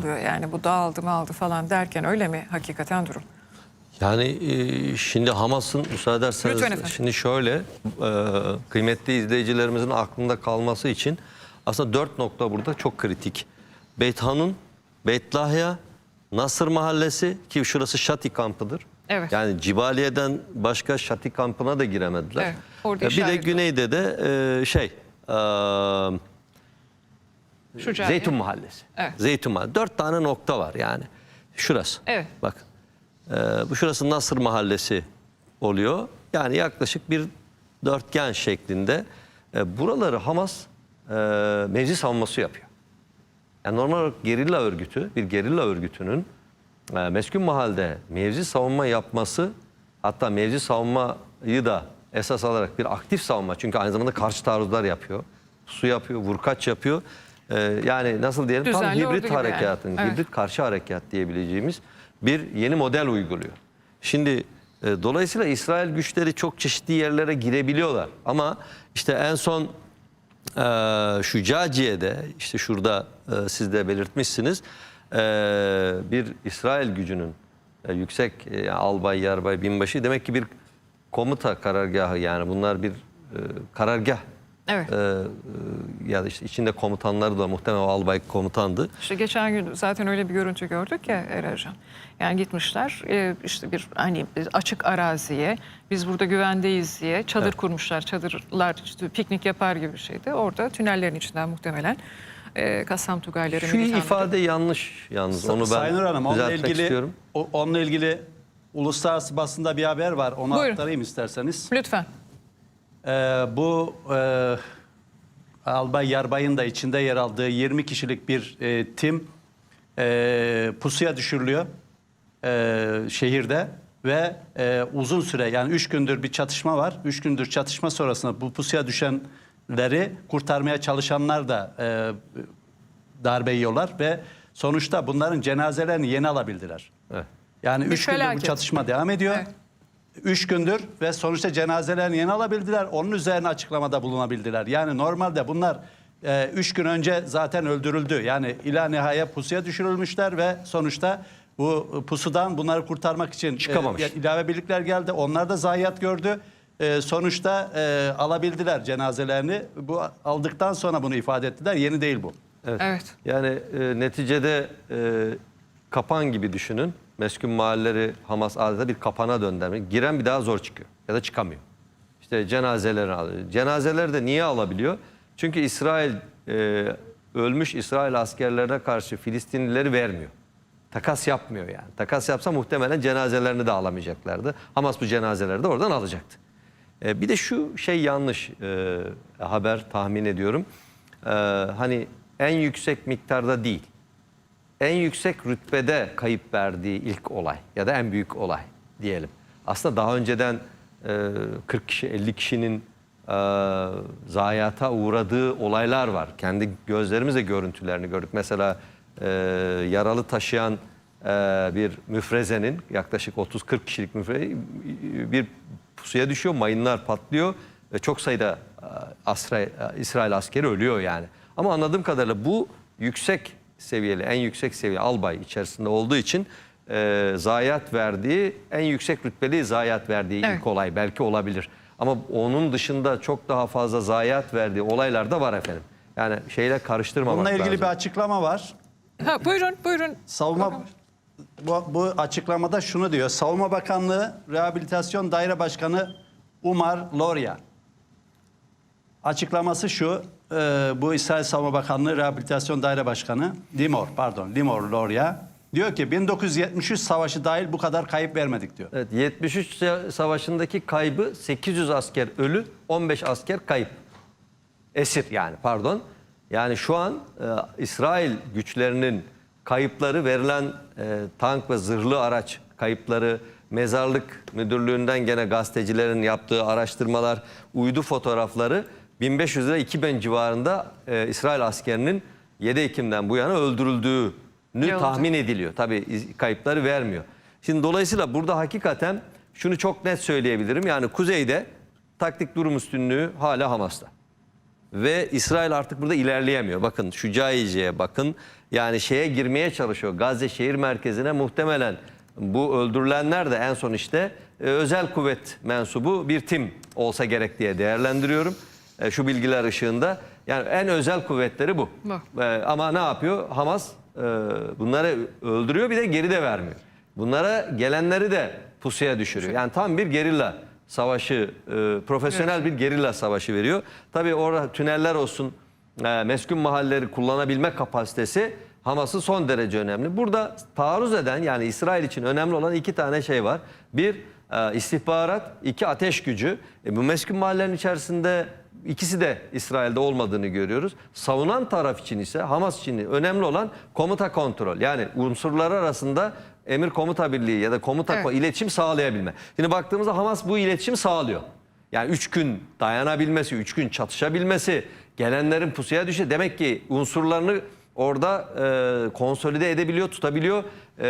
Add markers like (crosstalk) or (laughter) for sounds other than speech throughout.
oluyor yani bu dağıldı mı aldı falan derken öyle mi hakikaten durum? Yani e, şimdi Hamas'ın müsaade ederseniz Lütfen efendim. şimdi şöyle e, kıymetli izleyicilerimizin aklında kalması için aslında dört nokta burada çok kritik. Beyt Hanun, Beyt Lahya, Nasır Mahallesi ki şurası Şati kampıdır. Evet. Yani Cibaliye'den başka Şati kampına da giremediler. Evet, orada E, bir de işaret var. güneyde de e, şey e, Şu cadde. Zeytun Mahallesi. Evet. Zeytun Mahallesi. Dört tane nokta var yani. Şurası. Evet. Bak. Ee, bu şurası Nasır Mahallesi oluyor. Yani yaklaşık bir dörtgen şeklinde. Ee, buraları Hamas e, mevzi savunması yapıyor. Yani normal olarak gerilla örgütü, bir gerilla örgütünün e, meskun mahalde mevzi savunma yapması hatta mevzi savunmayı da esas alarak bir aktif savunma çünkü aynı zamanda karşı taarruzlar yapıyor. Su yapıyor, vurkaç yapıyor. E, yani nasıl diyelim tam Düzenli ordu hibrit gibi yani. harekatın, Evet. hibrit karşı harekat diyebileceğimiz bir yeni model uyguluyor. Şimdi e, dolayısıyla İsrail güçleri çok çeşitli yerlere girebiliyorlar ama işte en son ee, şu Caciye'de işte şurada e, siz de belirtmişsiniz e, bir İsrail gücünün e, yüksek e, albay, yarbay, binbaşı demek ki bir komuta karargahı yani bunlar bir e, karargah Evet. e, e, ya da işte içinde komutanları da muhtemelen o albay komutandı. İşte geçen gün zaten öyle bir görüntü gördük ya Ercan. Yani gitmişler e, işte bir hani açık araziye biz burada güvendeyiz diye çadır Evet. kurmuşlar. Çadırlar işte piknik yapar gibi bir şeydi. Orada tünellerin içinden muhtemelen e, Kassam Tugayları Şu ifade yanlış yalnız onu ben Sayın Hanım, onunla düzeltmek ilgili, istiyorum. o- onunla ilgili uluslararası basında bir haber var. Onu Buyurun. aktarayım isterseniz. Lütfen. Ee, bu e, Albay Yarbay'ın da içinde yer aldığı 20 kişilik bir e, tim e, pusuya düşürülüyor e, şehirde ve e, uzun süre yani 3 gündür bir çatışma var. 3 gündür çatışma sonrasında bu pusuya düşenleri kurtarmaya çalışanlar da e, darbe yiyorlar ve sonuçta bunların cenazelerini yeni alabildiler. Evet. Yani Bir 3 gündür bu felaket. çatışma devam ediyor. Evet. Üç gündür ve sonuçta cenazelerini yeni alabildiler. Onun üzerine açıklamada bulunabildiler. Yani normalde bunlar e, üç gün önce zaten öldürüldü. Yani ila nihaya pusuya düşürülmüşler ve sonuçta bu pusudan bunları kurtarmak için Çıkamamış. e, ilave birlikler geldi. Onlar da zayiat gördü. E, sonuçta e, alabildiler cenazelerini. Bu aldıktan sonra bunu ifade ettiler. Yeni değil bu. Evet. Yani e, neticede e, kapan gibi düşünün. Meskun mahalleleri Hamas adeta bir kapana döndürmek. Giren bir daha zor çıkıyor ya da çıkamıyor. İşte cenazelerini alıyor. Cenazeleri de niye alabiliyor? Çünkü İsrail e, ölmüş İsrail askerlerine karşı Filistinlileri vermiyor. Takas yapmıyor yani. Takas yapsa muhtemelen cenazelerini de alamayacaklardı. Hamas bu cenazeleri de oradan alacaktı. E, bir de şu şey yanlış e, haber tahmin ediyorum. E, hani en yüksek miktarda değil. En yüksek rütbede kayıp verdiği ilk olay ya da en büyük olay diyelim. Aslında daha önceden e, 40 kişi 50 kişinin e, zayiata uğradığı olaylar var. Kendi gözlerimizle görüntülerini gördük. Mesela e, yaralı taşıyan e, bir müfrezenin yaklaşık 30-40 kişilik müfreze bir pusuya düşüyor, mayınlar patlıyor ve çok sayıda e, Asra, e, İsrail askeri ölüyor yani. Ama anladığım kadarıyla bu yüksek seviyeli, en yüksek seviye albay içerisinde olduğu için e, zayiat verdiği, en yüksek rütbeli zayiat verdiği Evet. ilk olay belki olabilir. Ama onun dışında çok daha fazla zayiat verdiği olaylar da var efendim. Yani şeyle karıştırmamak Bununla ilgili lazım. bir açıklama var. Ha, buyurun buyurun. Savunma bu, bu açıklamada şunu diyor. Savunma Bakanlığı Rehabilitasyon Daire Başkanı Umar Loria. Açıklaması şu. E, bu İsrail Savunma Bakanlığı Rehabilitasyon Daire Başkanı Limor pardon Limor Loria diyor ki 1973 savaşı dahil bu kadar kayıp vermedik diyor. Evet, 73 sa- savaşındaki kaybı 800 asker ölü, 15 asker kayıp. Esir yani pardon. Yani şu an e, İsrail güçlerinin kayıpları verilen e, tank ve zırhlı araç kayıpları, mezarlık müdürlüğünden gene gazetecilerin yaptığı araştırmalar, uydu fotoğrafları 1500 ile 2000 civarında e, İsrail askerinin 7 Ekim'den bu yana öldürüldüğünü Yolda. tahmin ediliyor. Tabii kayıpları vermiyor. Şimdi dolayısıyla burada hakikaten şunu çok net söyleyebilirim. Yani kuzeyde taktik durum üstünlüğü hala Hamas'ta. Ve İsrail artık burada ilerleyemiyor. Bakın şu Caice'ye bakın. Yani şeye girmeye çalışıyor. Gazze şehir merkezine muhtemelen bu öldürülenler de en son işte e, özel kuvvet mensubu bir tim olsa gerek diye değerlendiriyorum. E, şu bilgiler ışığında. Yani en özel kuvvetleri bu. Bu. E, ama ne yapıyor? Hamas e, bunları öldürüyor bir de geri de vermiyor. Bunlara gelenleri de pusuya düşürüyor. Yani tam bir gerilla savaşı, e, profesyonel bir gerilla savaşı veriyor. Tabii orada tüneller olsun, e, meskun mahalleleri kullanabilme kapasitesi Hamas'ın son derece önemli. Burada taarruz eden yani İsrail için önemli olan iki tane şey var. Bir e, istihbarat, iki ateş gücü. E, bu meskun mahallelerin içerisinde ikisi de İsrail'de olmadığını görüyoruz. Savunan taraf için ise Hamas için önemli olan komuta kontrol. Yani unsurlar arasında emir komuta birliği ya da komuta Evet. iletişim sağlayabilme. Şimdi baktığımızda Hamas bu iletişim sağlıyor. Yani üç gün dayanabilmesi, üç gün çatışabilmesi, gelenlerin pusuya düşe demek ki unsurlarını orada e, konsolide edebiliyor, tutabiliyor e,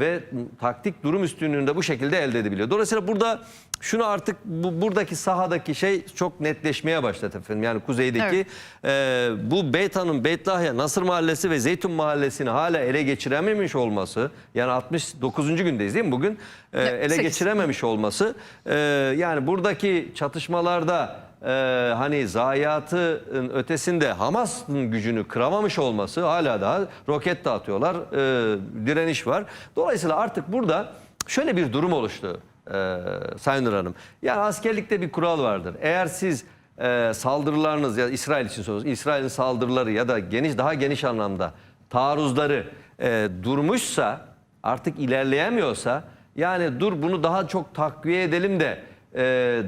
ve taktik durum üstünlüğünü de bu şekilde elde edebiliyor. Dolayısıyla burada şunu artık bu, buradaki sahadaki şey çok netleşmeye başladı efendim. Yani kuzeydeki e, bu Beytan'ın Beytlahya, Nasır Mahallesi ve Zeytun Mahallesi'ni hala ele geçirememiş olması yani 69. gündeyiz değil mi bugün? E, ele geçirememiş olması e, yani buradaki çatışmalarda e, hani zayiatın ötesinde Hamas'ın gücünü kıramamış olması hala daha roket dağıtıyorlar e, direniş var. Dolayısıyla artık burada şöyle bir durum oluştu e, Sayın Nur Hanım. Yani askerlikte bir kural vardır. Eğer siz e, saldırılarınız ya İsrail için soruyoruz. İsrail'in saldırıları ya da geniş daha geniş anlamda taarruzları e, durmuşsa artık ilerleyemiyorsa yani dur bunu daha çok takviye edelim de e,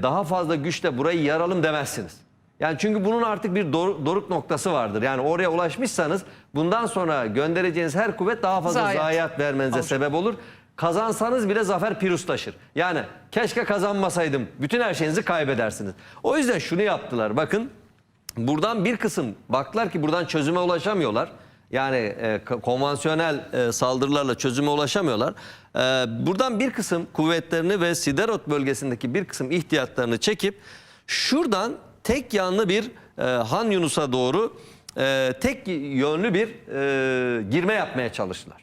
daha fazla güçle burayı yaralım demezsiniz. Yani çünkü bunun artık bir dor- doruk noktası vardır. Yani oraya ulaşmışsanız bundan sonra göndereceğiniz her kuvvet daha fazla Zayiat. zayiat vermenize Olacak. sebep olur. Kazansanız bile zafer pirus taşır. Yani keşke kazanmasaydım. Bütün her şeyinizi kaybedersiniz. O yüzden şunu yaptılar. Bakın buradan bir kısım baktılar ki buradan çözüme ulaşamıyorlar. Yani e, konvansiyonel e, saldırılarla çözüme ulaşamıyorlar. E, buradan bir kısım kuvvetlerini ve Siderot bölgesindeki bir kısım ihtiyatlarını çekip şuradan tek yanlı bir e, Han Yunus'a doğru e, tek yönlü bir e, girme yapmaya çalıştılar.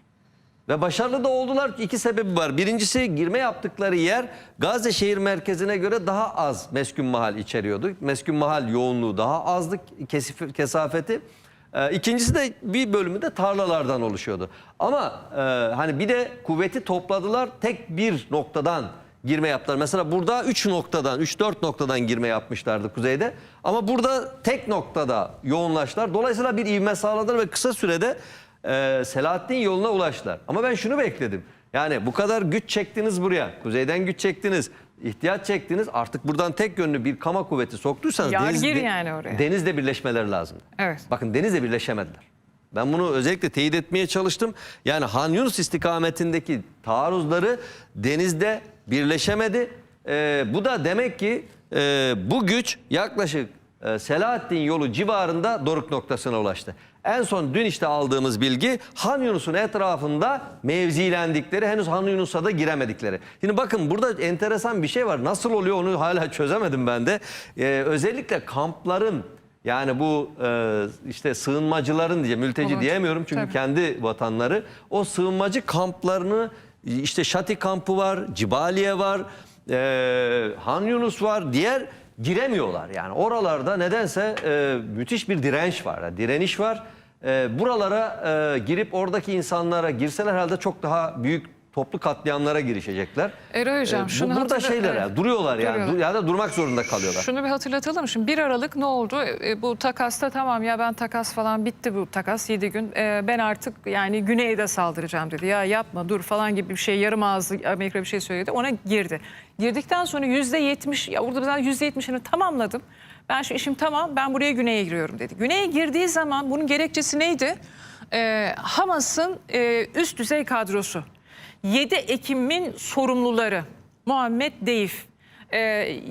Ve başarılı da oldular. İki sebebi var. Birincisi girme yaptıkları yer Gazze şehir merkezine göre daha az meskun mahal içeriyordu. Meskun mahal yoğunluğu daha azdı kesif, kesafeti. Ee, ikincisi de bir bölümü de tarlalardan oluşuyordu. Ama e, hani bir de kuvveti topladılar tek bir noktadan girme yaptılar. Mesela burada 3 noktadan, 3-4 noktadan girme yapmışlardı kuzeyde. Ama burada tek noktada yoğunlaştılar. Dolayısıyla bir ivme sağladılar ve kısa sürede e, Selahattin yoluna ulaştılar. Ama ben şunu bekledim. Yani bu kadar güç çektiniz buraya. Kuzeyden güç çektiniz. İhtiyaç çektiniz. Artık buradan tek yönlü bir kama kuvveti soktuysanız Yar deniz- gir yani oraya. denizle birleşmeleri lazım. Evet. Bakın denizle birleşemediler. Ben bunu özellikle teyit etmeye çalıştım. Yani Han Yunus istikametindeki taarruzları denizde birleşemedi. Ee, bu da demek ki e, bu güç yaklaşık e, Selahattin yolu civarında doruk noktasına ulaştı. En son dün işte aldığımız bilgi Han Yunus'un etrafında mevzilendikleri henüz Han Yunus'a da giremedikleri. Şimdi bakın burada enteresan bir şey var. Nasıl oluyor onu hala (laughs) çözemedim ben de. Ee, özellikle kampların yani bu e, işte sığınmacıların diye mülteci Evet, diyemiyorum çünkü tabii. kendi vatanları o sığınmacı kamplarını işte Şati kampı var, Cibaliye var, e, Han Yunus var, diğer giremiyorlar. Yani oralarda nedense e, müthiş bir direnç var, yani direniş var. E, buralara e, girip oradaki insanlara girseler herhalde çok daha büyük toplu katliamlara girişecekler. Eray Hocam, E, bu- şunu burada şeyler evet. duruyorlar yani dur- ya da durmak zorunda kalıyorlar. Şunu bir hatırlatalım. Şimdi 1 Aralık ne oldu? E, bu takasta tamam ya ben takas falan bitti bu takas 7 gün. E, ben artık yani güneyde saldıracağım dedi. Ya yapma dur falan gibi bir şey yarım ağızlı Amerika bir şey söyledi. Ona girdi. Girdikten sonra %70 ya orada ben %70'ini tamamladım. Ben şu işim tamam ben buraya güneye giriyorum dedi. Güneye girdiği zaman bunun gerekçesi neydi? E, Hamas'ın e, üst düzey kadrosu. 7 Ekim'in sorumluları Muhammed Deyif, e,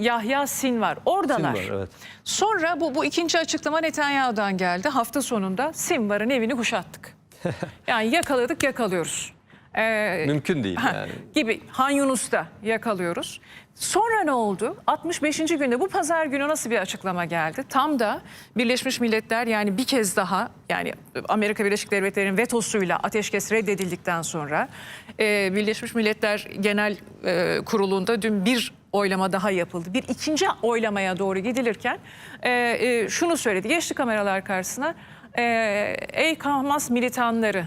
Yahya Sinvar oradalar. Sinvar, evet. Sonra bu, bu ikinci açıklama Netanyahu'dan geldi. Hafta sonunda Sinvar'ın evini kuşattık. (laughs) yani yakaladık yakalıyoruz. Ee, Mümkün değil Ha, yani. gibi Han Yunus'ta yakalıyoruz. Sonra ne oldu? 65. günde bu pazar günü nasıl bir açıklama geldi? Tam da Birleşmiş Milletler yani bir kez daha yani Amerika Birleşik Devletleri'nin vetosuyla ateşkes reddedildikten sonra e, Birleşmiş Milletler Genel e, Kurulu'nda dün bir oylama daha yapıldı. Bir ikinci oylamaya doğru gidilirken e, e, şunu söyledi. Geçti kameralar karşısına. E, Ey Hamas militanları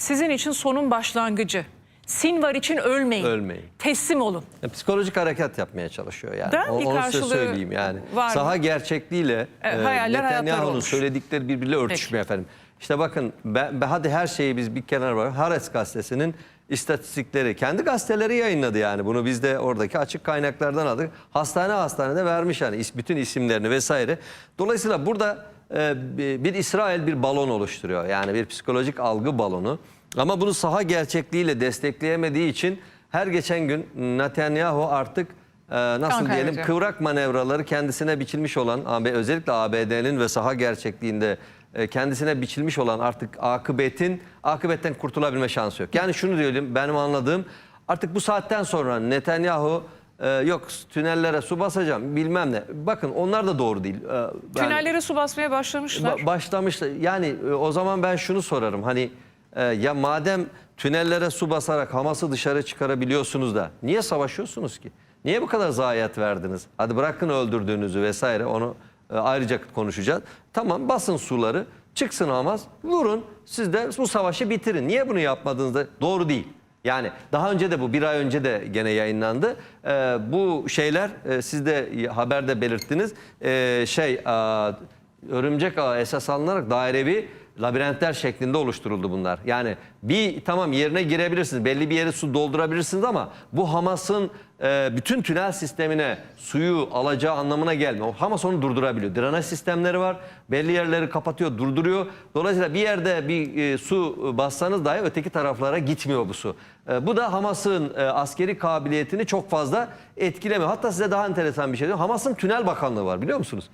sizin için sonun başlangıcı. Sinvar için ölmeyin. Ölmeyin. Teslim olun. Ya, psikolojik harekat yapmaya çalışıyor yani. Ben O- bir Onu size söyleyeyim yani. var mı? Saha gerçekliğiyle Evet, e, Netanyahu'nun söyledikleri birbiriyle örtüşmüyor efendim. İşte bakın ben, ben- hadi her şeyi biz bir kenara bırak. Haaretz gazetesinin istatistikleri kendi gazeteleri yayınladı yani. Bunu biz de oradaki açık kaynaklardan aldık. Hastane hastanede vermiş yani bütün isimlerini vesaire. Dolayısıyla burada bir bir İsrail bir balon oluşturuyor. Yani bir psikolojik algı balonu. Ama bunu saha gerçekliğiyle destekleyemediği için her geçen gün Netanyahu artık e, nasıl Kan diyelim kaybediyor. kıvrak manevraları kendisine biçilmiş olan AB özellikle ABD'nin ve saha gerçekliğinde e, kendisine biçilmiş olan artık akıbetin akıbetten kurtulabilme şansı yok. Yani şunu diyelim benim anladığım artık bu saatten sonra Netanyahu e, yok tünellere su basacağım bilmem ne. Bakın onlar da doğru değil. E, yani- Tünelleri su basmaya başlamışlar. Ba- başlamış. Yani e, o zaman ben şunu sorarım. Hani e, ya madem tünellere su basarak Hamas'ı dışarı çıkarabiliyorsunuz da niye savaşıyorsunuz ki? Niye bu kadar zayiat verdiniz? Hadi bırakın öldürdüğünüzü vesaire onu e, ayrıca konuşacağız. Tamam basın suları çıksın Hamas vurun siz de bu savaşı bitirin. Niye bunu yapmadınız da doğru değil. Yani daha önce de bu bir ay önce de gene yayınlandı. Ee, bu şeyler e, siz de haberde belirttiniz. Ee, şey a, örümcek ağı esas alınarak dairevi labirentler şeklinde oluşturuldu bunlar. Yani bir tamam yerine girebilirsiniz. Belli bir yere su doldurabilirsiniz ama bu Hamas'ın e, bütün tünel sistemine suyu alacağı anlamına gelmiyor. Hamas onu durdurabiliyor. Drenaj sistemleri var. Belli yerleri kapatıyor, durduruyor. Dolayısıyla bir yerde bir e, su bassanız dahi öteki taraflara gitmiyor bu su. E, bu da Hamas'ın e, askeri kabiliyetini çok fazla etkilemiyor. Hatta size daha enteresan bir şey diyeyim. Hamas'ın tünel bakanlığı var biliyor musunuz?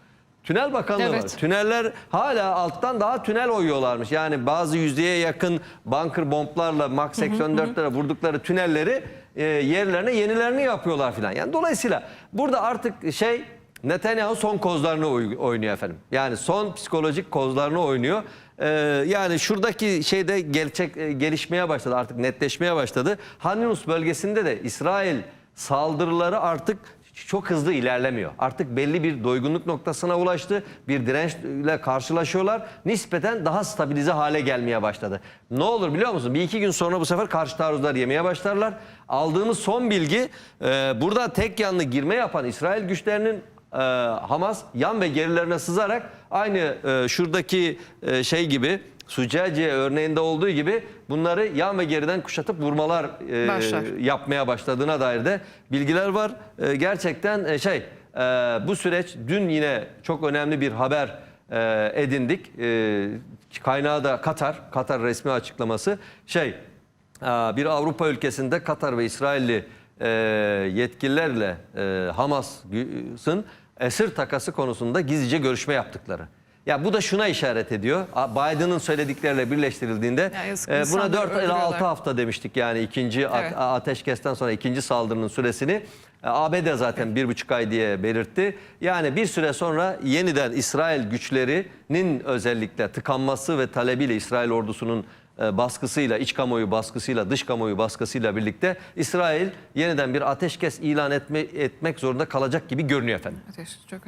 Tünel bakanlığı var. Evet. Tüneller hala alttan daha tünel oyuyorlarmış. Yani bazı yüzdeye yakın bunker bomblarla Max 84'lere vurdukları tünelleri e, yerlerine yenilerini yapıyorlar filan. Yani dolayısıyla burada artık şey Netanyahu son kozlarını oy- oynuyor efendim. Yani son psikolojik kozlarını oynuyor. Ee, yani şuradaki şeyde gerçek e, gelişmeye başladı artık netleşmeye başladı. Han Yunus bölgesinde de İsrail saldırıları artık çok hızlı ilerlemiyor. Artık belli bir doygunluk noktasına ulaştı. Bir dirençle karşılaşıyorlar. Nispeten daha stabilize hale gelmeye başladı. Ne olur biliyor musun? Bir iki gün sonra bu sefer karşı taarruzlar yemeye başlarlar. Aldığımız son bilgi e, burada tek yanlı girme yapan İsrail güçlerinin e, Hamas yan ve gerilerine sızarak aynı e, şuradaki e, şey gibi Sucaciye örneğinde olduğu gibi bunları yan ve geriden kuşatıp vurmalar e, Başlar. yapmaya başladığına dair de bilgiler var. E, gerçekten e, şey e, bu süreç dün yine çok önemli bir haber e, edindik. E, kaynağı da Katar, Katar resmi açıklaması. Şey e, bir Avrupa ülkesinde Katar ve İsrailli e, yetkililerle e, Hamas'ın esir takası konusunda gizlice görüşme yaptıkları. Ya bu da şuna işaret ediyor. Biden'ın söyledikleriyle birleştirildiğinde e, buna insanları 4 ila 6 öldürüyorlar. hafta demiştik yani ikinci Evet. ateşkesten sonra ikinci saldırının süresini. E, ABD zaten bir buçuk ay diye belirtti. Yani bir süre sonra yeniden İsrail güçlerinin özellikle tıkanması ve talebiyle İsrail ordusunun e, baskısıyla, iç kamuoyu baskısıyla, dış kamuoyu baskısıyla birlikte İsrail yeniden bir ateşkes ilan etme, etmek zorunda kalacak gibi görünüyor efendim. Ateş çok